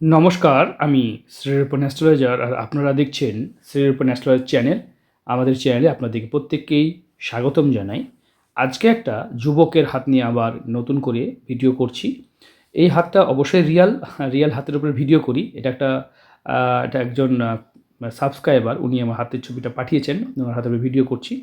নমস্কার, আমি শ্রীরূপন অ্যাস্ট্রোলজার আর আপনারা দেখছেন শ্রীরূপন অ্যাস্ট্রোলজার চ্যানেল। আমাদের চ্যানেলে আপনাদেরকে প্রত্যেককেই স্বাগতম জানাই। আজকে একটা যুবকের হাত নিয়ে আবার নতুন করে ভিডিও করছি। এই হাতটা অবশ্যই রিয়াল রিয়াল হাতের উপরে ভিডিও করি। এটা একটা এটা একজন সাবস্ক্রাইবার, উনি আমার হাতের ছবিটা পাঠিয়েছেন, ওনার হাতের উপরে ভিডিও করছি।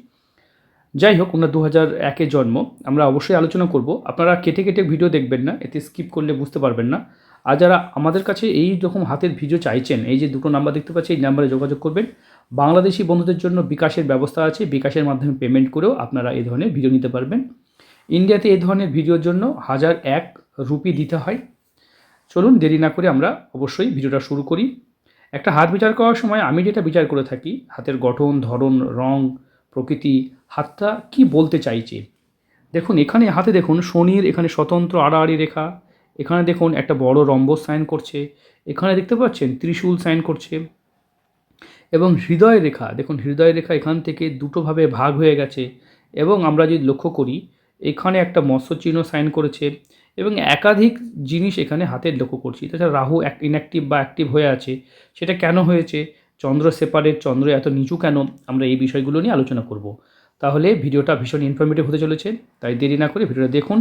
যাই হোক, ওনার দু হাজার একে জন্ম। আমরা অবশ্যই আলোচনা করব। আপনারা কেটে কেটে ভিডিও দেখবেন না, এতে স্কিপ করলে বুঝতে পারবেন না। আর যারা আমাদের কাছে এই রকম হাতের ভিডিও চাইছেন, এই যে দুটো নাম্বার দেখতে পাচ্ছি, এই নাম্বারে যোগাযোগ করবেন। বাংলাদেশি বন্ধুদের জন্য বিকাশের ব্যবস্থা আছে, বিকাশের মাধ্যমে পেমেন্ট করেও আপনারা এই ধরনের ভিডিও নিতে পারবেন। ইন্ডিয়াতে এই ধরনের ভিডিওর জন্য হাজার এক রুপি দিতে হয়। চলুন দেরি না করে আমরা অবশ্যই ভিডিওটা শুরু করি। একটা হাত বিচার করার সময় আমি যেটা বিচার করে থাকি, হাতের গঠন, ধরন, রং, প্রকৃতি, হাতটা কি বলতে চাইছে? দেখুন, এখানে হাতে দেখুন, শনির এখানে স্বতন্ত্র আড়াআড়ি রেখা এখানে দেখুন একটা বড় রম্বস সাইন করছে, এখানে দেখতে পাচ্ছেন ত্রিশূল সাইন করছে এবং হৃদয় রেখা, দেখুন হৃদয় রেখা এখান থেকে দুটোভাবে ভাগ হয়ে গেছে এবং আমরা যদি লক্ষ্য করি, এখানে একটা মৎস্য চিহ্ন সাইন করেছে এবং একাধিক জিনিস এখানে হাতে লক্ষ্য করছি। তাছাড়া রাহু ইনঅ্যাক্টিভ বা অ্যাক্টিভ হয়ে আছে, সেটা কেন হয়েছে, চন্দ্র সেপারেট চন্দ্র এত নিচু কেন, আমরা এই বিষয়গুলো নিয়ে আলোচনা করব। তাহলে ভিডিওটা ভীষণ ইনফরমেটিভ হতে চলেছে, তাই দেরি না করে ভিডিওটা দেখুন।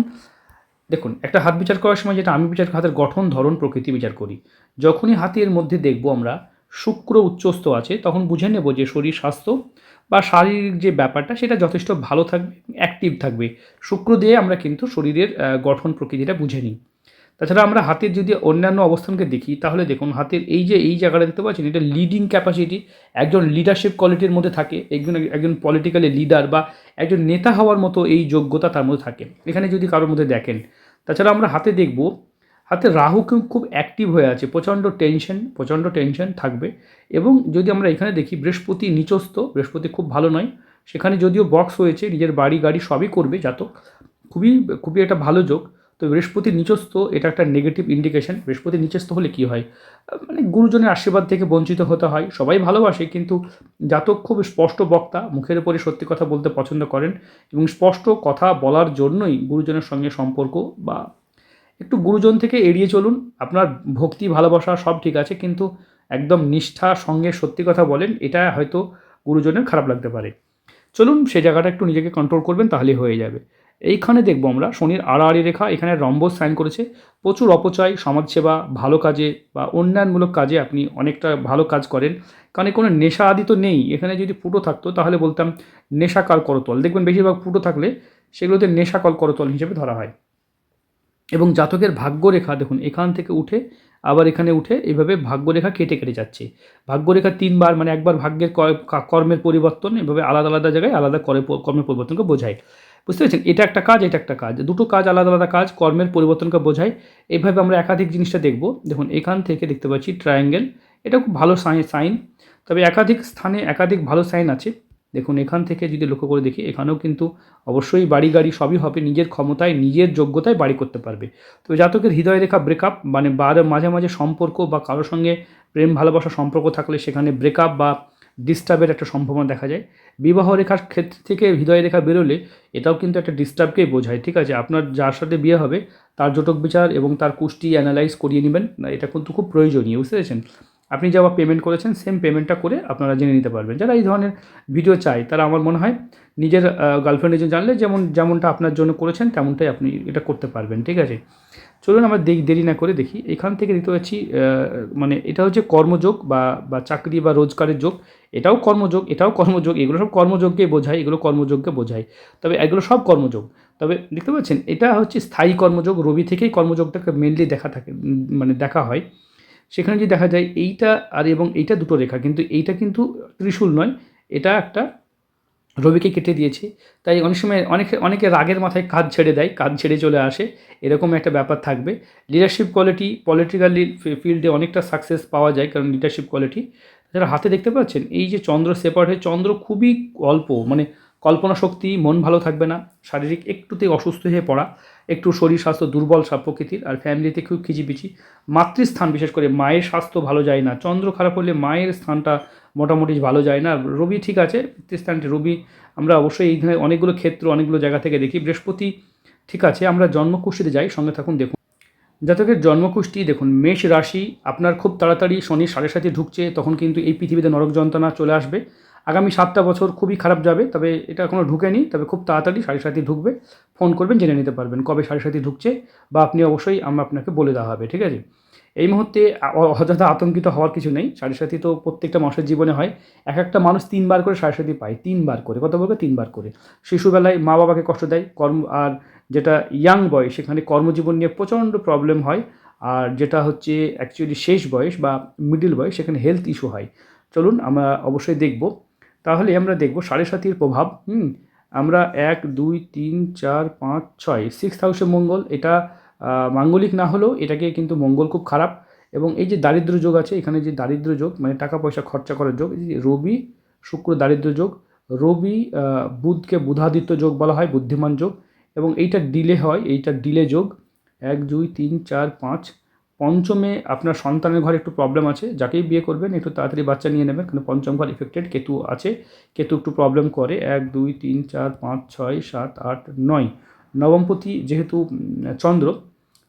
দেখুন, একটা হাত বিচার করার সময় যেটা আমি বিচার হাতের গঠন, ধরন, প্রকৃতি বিচার করি। যখনই হাতের মধ্যে দেখব আমরা, শুক্র উচ্চস্থ আছে, তখন বুঝে নেব যে শরীর স্বাস্থ্য বা শারীরিক যে ব্যাপারটা, সেটা যথেষ্ট ভালো থাকবে অ্যাক্টিভ থাকবে। শুক্র দিয়ে আমরা কিন্তু শরীরের গঠন, প্রকৃতিটা বুঝে নিই। তাছাড়া আমরা হাতের যদি অন্যান্য অবস্থানকে দেখি, তাহলে দেখুন হাতের এই যে এই জায়গাটা দেখতে পাচ্ছেন, এটা লিডিং ক্যাপাসিটি একজন লিডারশিপ কোয়ালিটির মধ্যে থাকে, একজন একজন পলিটিক্যালি লিডার বা একজন নেতা হওয়ার মতো এই যোগ্যতা তার মধ্যে থাকে। এখানে যদি কারোর মধ্যে দেখেন, তাছাড়া আমরা হাতে দেখব, হাতে রাহু কিন্তু খুব অ্যাক্টিভ হয়ে আছে, প্রচণ্ড টেনশন প্রচণ্ড টেনশন থাকবে। এবং যদি আমরা এখানে দেখি, বৃহস্পতি নিচস্থ, বৃহস্পতি খুব ভালো নয়, সেখানে যদিও বক্স হয়েছে, নিজের বাড়ি গাড়ি সবই করবে জাতক, খুবই খুবই একটা ভালো যোগ। তো বৃহস্পতি নিচস্থ, এটা একটা নেগেটিভ ইন্ডিকেশন বৃহস্পতি নিচস্থ হলে কি হয়? মানে গুরুজনের আশীর্বাদ থেকে বঞ্চিত হতে হয়, সবাই ভালোবাসে, কিন্তু জাতক খুব স্পষ্ট বক্তা, মুখের উপরে সত্যি কথা বলতে পছন্দ করেন এবং স্পষ্ট কথা বলার জন্যই গুরুজনের সঙ্গে সম্পর্ক বা একটু গুরুজন থেকে এড়িয়ে চলুন, আপনার ভক্তি, ভালোবাসা সব ঠিক আছে, কিন্তু একদম নিষ্ঠা সঙ্গে সত্যি কথা বলেন, এটা হয়তো গুরুজনের খারাপ লাগতে পারে। চলুন সেই জায়গাটা একটু নিজেকে কন্ট্রোল করবেন, তাহলেই হয়ে যাবে। এইখানে দেখব আমরা। শনির আড়াআড়ি রেখা, এখানে রম্বস সাইন করেছে। প্রচুর অপচয়, সমাজসেবা, ভালো কাজে বা উন্নয়নমূলক কাজে আপনি অনেকটা ভালো কাজ করেন। কারণ কোনো নেশা আদি তো নেই। এখানে যদি ফুটো থাকতো, তাহলে বলতাম নেশাকাল করতল। দেখবেন বেশিরভাগ ফুটো থাকলে সেগুলোতে নেশাকল করতল হিসেবে ধরা হয়। এবং জাতকের ভাগ্যরেখা, দেখুন, এখান থেকে উঠে, আবার এখানে উঠে এইভাবে ভাগ্যরেখা কেটে কেটে যাচ্ছে। ভাগ্যরেখা তিনবার মানে একবার ভাগ্যের কর্মের পরিবর্তন, এভাবে আলাদা আলাদা জায়গায় আলাদা করে কর্মের পরিবর্তনকে বোঝায়। বুঝতে পেরেছেন? এটা একটা কাজ, এটা একটা কাজ। দুটো কাজ আলাদা আলাদা কাজ, কর্মের পরিবর্তনকে বোঝায়। এইভাবে আমরা একাধিক জিনিসটা দেখব। দেখুন, এখান থেকে দেখতে পাচ্ছি ট্রায়াঙ্গেল এটা খুব ভালো সাইন সাইন। তবে একাধিক স্থানে একাধিক ভালো সাইন আছে। দেখুন, এখান থেকে যদি লক্ষ্য করে দেখি, এখানেও কিন্তু অবশ্যই বাড়ি গাড়ি সবই হবে। নিজের ক্ষমতায়, নিজের যোগ্যতায় বাড়ি করতে পারবে। তো জাতকের হৃদয় রেখা ব্রেকআপ মানে বার মাঝে মাঝে সম্পর্ক বা কারোর সঙ্গে প্রেম ভালোবাসা সম্পর্ক থাকলে সেখানে ব্রেকআপ বা ডিস্টার্বের একটা সম্ভাবনা দেখা যায়। বিবাহ রেখার ক্ষেত্র থেকে হৃদয় রেখা বেরোলে এটাও কিন্তু একটা ডিস্টার্বকেই বোঝায়, ঠিক আছে? আপনার যার সাথে বিয়ে হবে, তার জটক বিচার এবং তার কুষ্টি অ্যানালাইজ করিয়ে নেবেন। এটা কিন্তু খুব প্রয়োজনীয়, বুঝতে পেরেছেন? আপনি যা পেমেন্ট করেছেন সেম পেমেন্টটা করে আপনারা জেনে নিতে পারবেন। যারা এই ধরনের ভিডিও চাই তারা আমার মনে হয় নিজের গার্লফ্রেন্ডের জন্য জানলে যেমন, যেমনটা আপনার জন্য করেছেন, তেমনটাই আপনি এটা করতে পারবেন, ঠিক আছে? চলুন আমরা দেখ, দেরি না করে দেখি। এখান থেকে দেখতে পাচ্ছি মানে এটা হচ্ছে কর্মযোগ বা বা চাকরি বা রোজগারের যোগ। এটাও কর্মযোগ এটাও কর্মযোগ, এগুলো সব কর্মযোগকে বোঝায়, এগুলো কর্মযোগকে বোঝায়। তবে এগুলো সব কর্মযোগ। তবে দেখতে পাচ্ছেন, এটা হচ্ছে স্থায়ী কর্মযোগ, রবি থেকেই কর্মযোগটাকে মেনলি দেখা থাকে মানে দেখা হয়। সেখানে যদি দেখা যায় এইটা আর এবং এইটা দুটো রেখা, কিন্তু এইটা কিন্তু ত্রিশূল নয়, এটা একটা রবিকে কেটে দিয়েছে। তাই অনেক সময় অনেকে অনেকে রাগের মাথায় কাজ ছেড়ে দেয় কাজ ছেড়ে চলে আসে, এরকম একটা ব্যাপার থাকবে। লিডারশিপ কোয়ালিটি পলিটিক্যালি ফিল্ডে অনেকটা সাকসেস পাওয়া যায়, কারণ লিডারশিপ কোয়ালিটি যারা হাতে দেখতে পাচ্ছেন, এই যে চন্দ্র সেপারেট হয়ে, চন্দ্র খুবই অল্প মানে কল্পনা শক্তি, মন ভালো থাকবে না, শারীরিক একটুতে অসুস্থ হয়ে পড়া, একটু শরীর স্বাস্থ্য দুর্বল সব প্রকৃতির, আর ফ্যামিলিতে খুব খিচিপিচি মাতৃস্থান বিশেষ করে মায়ের স্বাস্থ্য ভালো যায় না, চন্দ্র খারাপ হলে মায়ের স্থানটা মোটামুটি ভালো যায় না। রবি ঠিক আছে পিতৃস্থানটি রবি, আমরা অবশ্যই এইখানে অনেকগুলো ক্ষেত্র, অনেকগুলো জায়গা থেকে দেখি। বৃহস্পতি ঠিক আছে, আমরা জন্মকুষ্ঠিতে যাই, সঙ্গে থাকুন, দেখুন। জাতকের জন্মকুষ্টি দেখুন, মেষ রাশি, আপনার খুব তাড়াতাড়ি শনি সাড়ে সাথে ঢুকছে, তখন কিন্তু এই পৃথিবীতে নরক যন্ত্রণা চলে আসবে। আগামী সাতটা বছর খুবই খারাপ যাবে, তবে এটা এখনও ঢুকেনি, তবে খুব তাড়াতাড়ি সাড়ে সাথে ঢুকবে। ফোন করবেন, জেনে নিতে পারবেন কবে সাড়ে সাথে ঢুকছে বা আপনি অবশ্যই আমরা আপনাকে বলে দেওয়া হবে, ঠিক আছে? এই মুহূর্তে অযথা আতঙ্কিত হওয়ার কিছু নেই, সাড়ে সাথী তো প্রত্যেকটা মানুষের জীবনে হয়। এক একটা মানুষ তিনবার করে সাড়ে পায়, তিনবার করে, কত বলবে? তিনবার করে। শিশুবেলায় মা বাবাকে কষ্ট দেয়, কর্ম, আর যেটা ইয়াং বয়স, সেখানে কর্মজীবন নিয়ে প্রচণ্ড প্রবলেম হয়, আর যেটা হচ্ছে অ্যাকচুয়ালি শেষ বয়স বা মিডিল বয়স, সেখানে হেলথ ইস্যু হয়। চলুন আমরা অবশ্যই দেখব তাহলে আমরা দেখব সাড়ে সাতির প্রভাব, হুম? আমরা এক, দুই, তিন, চার, পাঁচ, ছয় সিক্স হাউসে মঙ্গল, এটা মাঙ্গলিক না হলেও এটাকে কিন্তু মঙ্গল খুব খারাপ। এবং এই যে দারিদ্র যোগ আছে, এখানে যে দারিদ্র যোগ মানে টাকা পয়সা খরচা করার যোগ রবি, শুক্র দারিদ্র যোগ, রবি বুধকে বুধাদিত্য যোগ বলা হয়, বুদ্ধিমান যোগ, এবং এইটা ডিলে হয়, এইটা ডিলে যোগ, এক, দুই, তিন, চার, পাঁচ পঞ্চমে আপনার সন্তানের ঘরে একটু প্রবলেম আছে, যাকেই বিয়ে করবেন, একটু তাড়াতাড়ি বাচ্চা নিয়ে নেবেন। কারণ পঞ্চম ঘর ইফেক্টেড কেতু আছে। কেতু একটু প্রবলেম করে। এক, দুই, তিন, চার, পাঁচ, ছয়, সাত, আট, নয়। নবমপতি যেহেতু চন্দ্র,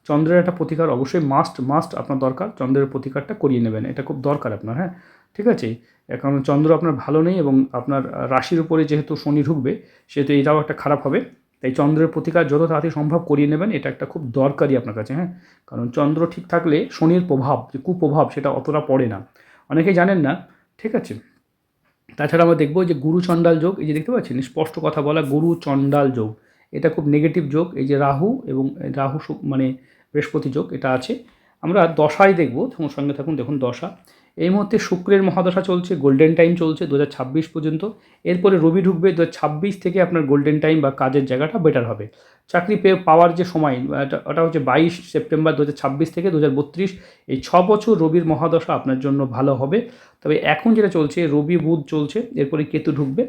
চন্দ্রের একটা প্রতিকার অবশ্যই মাস্ট মাস্ট আপনার দরকার। চন্দ্রের প্রতিকারটা করিয়ে নেবেন। এটা খুব দরকার আপনার হ্যাঁ? ঠিক আছে? কারণ চন্দ্র আপনার ভালো নেই এবং আপনার রাশির উপরে যেহেতু শনি ঢুকবে, সেহেতু এটাও একটা খারাপ হবে। তাই চন্দ্রের প্রতিকার যত তাড়াতাড়ি সম্ভব করিয়ে নেবেন, এটা একটা খুব দরকারি আপনার কাছে হ্যাঁ? কারণ চন্দ্র ঠিক থাকলে শনির প্রভাব, যে কুপ্রভাব, সেটা অতটা পড়ে না। অনেকেই জানেন না, ঠিক আছে? তাছাড়া আমরা দেখব যে গুরু চণ্ডাল যোগ, এই যে দেখতে পাচ্ছেন? স্পষ্ট কথা বলা গুরু চণ্ডাল যোগ। এটা খুব নেগেটিভ যোগ, এই যে রাহু এবং রাহু মানে বৃহস্পতি যোগ, এটা আছে। আমরা দশায় দেখব সঙ্গে থাকুন, দেখুন দশা। এই মুহূর্তে শুক্রের মহাদশা চলছে গোল্ডেন টাইম চলছে দু হাজার ছাব্বিশ পর্যন্ত। এরপরে রবি ঢুকবে দু হাজার ছাব্বিশ থেকে আপনার গোল্ডেন টাইম বা কাজের জায়গাটা বেটার হবে। চাকরি পেয়ে পাওয়ার যে সময় ওটা হচ্ছে বাইশ সেপ্টেম্বর দু হাজার ছাব্বিশ থেকে দু হাজার বত্রিশ। এই ছ বছর রবির মহাদশা আপনার জন্য ভালো হবে। তবে এখন যেটা চলছে, রবি বুধ চলছে, এরপরে কেতু ঢুকবে।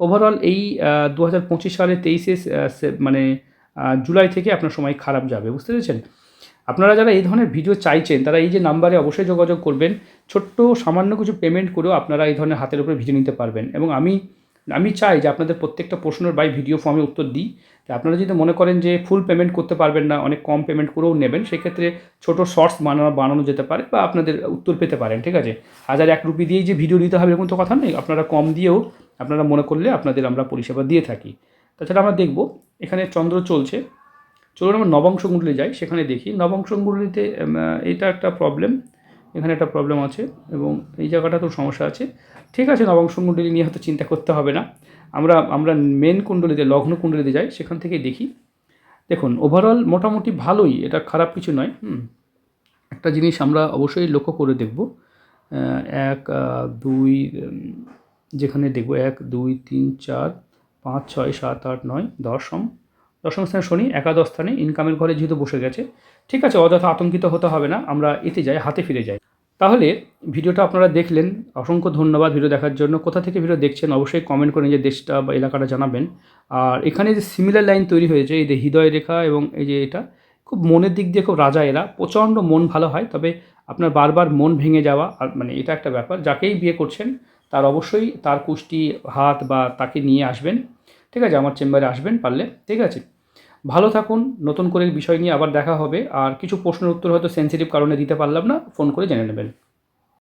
ওভারঅল এই দু সালের তেইশে মানে জুলাই থেকে আপনার সময় খারাপ যাবে, বুঝতে পেরেছেন? আপনারা যারা এই ধরনের ভিডিও চাইছেন, তারা এই যে নাম্বারে অবশ্যই যোগাযোগ করবেন। ছোট্ট, সামান্য কিছু পেমেন্ট করেও আপনারা এই ধরনের হাতের উপরে ভিডিও নিতে পারবেন। এবং আমি আমি চাই যে আপনাদের প্রত্যেকটা প্রশ্নের বাই ভিডিও ফর্মে উত্তর দিই। তা আপনারা যদি মনে করেন যে ফুল পেমেন্ট করতে পারবেন না, অনেক কম পেমেন্ট করেও নেবেন, সেক্ষেত্রে ছোটো শর্টস বানানো বানানো যেতে পারে বা আপনাদের উত্তর পেতে পারেন, ঠিক আছে? হাজার এক রুপি দিয়েই যে ভিডিও নিতে হবে এরকম তো কথা নেই আপনারা কম দিয়েও আপনারা মনে করলে আপনাদের আমরা পরিষেবা দিয়ে থাকি। তাছাড়া আমরা দেখব, এখানে চন্দ্র চলছে। চলুন আমরা নবাংশ কুণ্ডলী যাই, সেখানে দেখি। নবাংশ কুণ্ডলীতে এটা একটা প্রবলেম এখানে একটা প্রবলেম আছে এবং এই জায়গাটা তো সমস্যা আছে। ঠিক আছে নবাংশ কুণ্ডলী নিয়ে হয়তো চিন্তা করতে হবে না। আমরা আমরা মেন কুণ্ডলীতে, লগ্ন কুণ্ডলীতে যাই, সেখান থেকে দেখি। দেখুন ওভারঅল মোটামুটি ভালোই, এটা খারাপ কিছু নয় একটা জিনিস আমরা অবশ্যই লক্ষ্য করে দেখব। এক দুই যেখানে দেখব, এক, দুই, তিন, চার, পাঁচ, ছয়, সাত, আট, নয় দশম দশম স্থানে শনি, একাদশ স্থানে ইনকামের ঘরে যেহেতু বসে গেছে, ঠিক আছে, অযথা আতঙ্কিত হতে হবে না, আমরা এতে যাই, হাতে ফিরে যাই। তাহলে ভিডিওটা আপনারা দেখলেন, অসংখ্য ধন্যবাদ ভিডিও দেখার জন্য। কোথা থেকে ভিডিও দেখছেন অবশ্যই কমেন্ট করে নিজের দেশটা বা এলাকাটা জানাবেন। আর এখানে যে সিমিলার লাইন তৈরি হয়েছে, এই যে হৃদয় রেখা এবং এই যে এটা, খুব মনের দিক দিয়ে খুব রাজা এরা, প্রচণ্ড মন ভালো হয়, তবে আপনার বারবার মন ভেঙে যাওয়া, আর মানে এটা একটা ব্যাপার, যাকেই বিয়ে করছেন, তার অবশ্যই তার কুষ্টি, হাত বা তাকে নিয়ে আসবেন। ঠিক আছে, আমার চেম্বারে আসবেন পারলে, ঠিক আছে। ভালো থাকুন, নতুন করে বিষয় নিয়ে আবার দেখা হবে। আর কিছু প্রশ্নের উত্তর হয়তো সেন্সিটিভ কারণে দিতে পারলাম না ফোন করে জেনে নেবেন।